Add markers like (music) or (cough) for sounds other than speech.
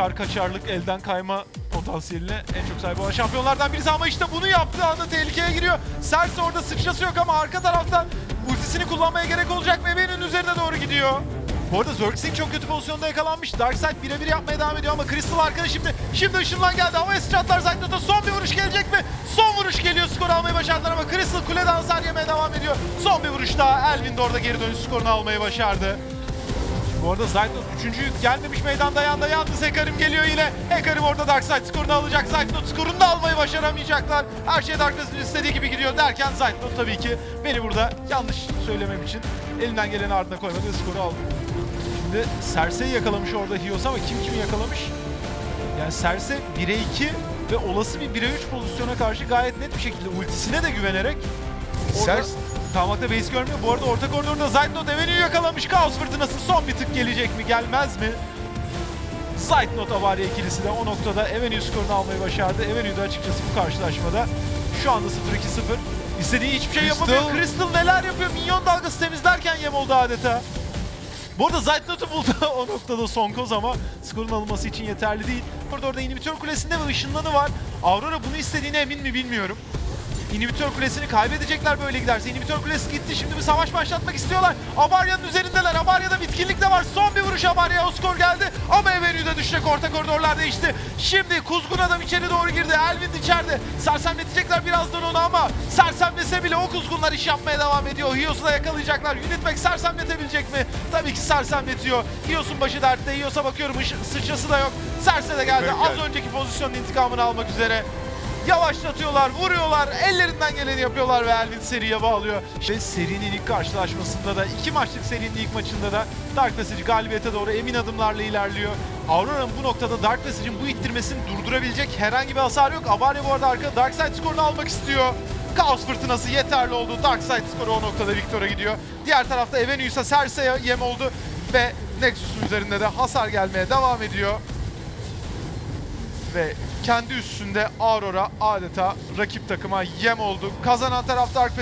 uçar kaçarlık elden kayma potansiyeline en çok sahip olan şampiyonlardan birisi ama işte bunu yaptığı anda tehlikeye giriyor. Serse orada sıçrası yok ama arka taraftan ultisini kullanmaya gerek olacak ve Vayne'in üzerine doğru gidiyor. Bu arada Zerxing çok kötü pozisyonda yakalanmış. Darkseid birebir yapmaya devam ediyor ama Crystal arkada şimdi. Şimdi ışınlan geldi. Havaya sıçrattılar Zaytnot'a. Son bir vuruş gelecek mi? Son vuruş geliyor. Skor almayı başardılar ama Crystal kuleden hasar yemeye devam ediyor. Son bir vuruş daha. Elvin de orada geri dönüş skorunu almayı başardı. Bu arada Zaytnot 3. yük gelmemiş meydanda yanında yalnız Hekarim geliyor yine. Hekarim orada Darkseid skorunu alacak. Zaytnot skorunu da almayı başaramayacaklar. Her şey Darkseid'in istediği gibi gidiyor derken Zaytnot tabii ki beni burada yanlış söylemem için elinden geleni ardına koymadı ve skoru aldı. Şimdi Cersei'yi yakalamış orada Hios ama kim kimi yakalamış? Yani Cersei 1'e 2 ve olası bir 1'e 3 pozisyona karşı gayet net bir şekilde ultisine de güvenerek orada Cers- kalmakta base görmüyor. Bu arada orta koridorda Zaytnot Avenue'yu yakalamış. Kaos fırtınası son bir tık gelecek mi gelmez mi? Zaytnot Avarya ikilisi de o noktada Avenue skorunu almayı başardı. Avenue de açıkçası bu karşılaşmada şu anda 0-2-0. İstediği hiçbir şey Crystal. yapamıyor. Crystal neler yapıyor? Minyon dalgası temizlerken yem oldu adeta. Bu arada Zaytnot'u buldu (laughs) o noktada son koz ama skorun alınması için yeterli değil. Burada orada inhibitör kulesinde ve ışınlanı var. Aurora bunu istediğine emin mi bilmiyorum. İnhibitör kulesini kaybedecekler böyle giderse. İnhibitör kulesi gitti. Şimdi bir savaş başlatmak istiyorlar. Abarya'nın üzerindeler. Abarya'da bitkinlik de var. Son bir vuruş Abarya. O skor geldi. Ama Evenü de düşecek. Orta koridorlar değişti. Şimdi Kuzgun adam içeri doğru girdi. Elvin içeride. Sersemletecekler birazdan onu ama sersemlese bile o Kuzgunlar iş yapmaya devam ediyor. Hios'u da yakalayacaklar. Unitmek sersemletebilecek mi? Tabii ki sersemletiyor. Hios'un başı dertte. Hios'a bakıyorum. ışı- Sıçrası da yok. Serse de geldi. Evet, Az geldi. önceki pozisyonun intikamını almak üzere. Yavaşlatıyorlar, vuruyorlar, ellerinden geleni yapıyorlar ve Elvin seriye bağlıyor. İşte serinin ilk karşılaşmasında da, iki maçlık serinin ilk maçında da Dark Passage galibiyete doğru emin adımlarla ilerliyor. Aurora'nın bu noktada Dark Passage'in bu ittirmesini durdurabilecek herhangi bir hasar yok. Avarya bu arada arkada Darkseid skorunu almak istiyor. Kaos fırtınası yeterli oldu. Darkseid skoru o noktada Victor'a gidiyor. Diğer tarafta Evenuus'a Cersei'ye yem oldu ve Nexus'un üzerinde de hasar gelmeye devam ediyor ve kendi üstünde Aurora adeta rakip takıma yem oldu. Kazanan taraf Dark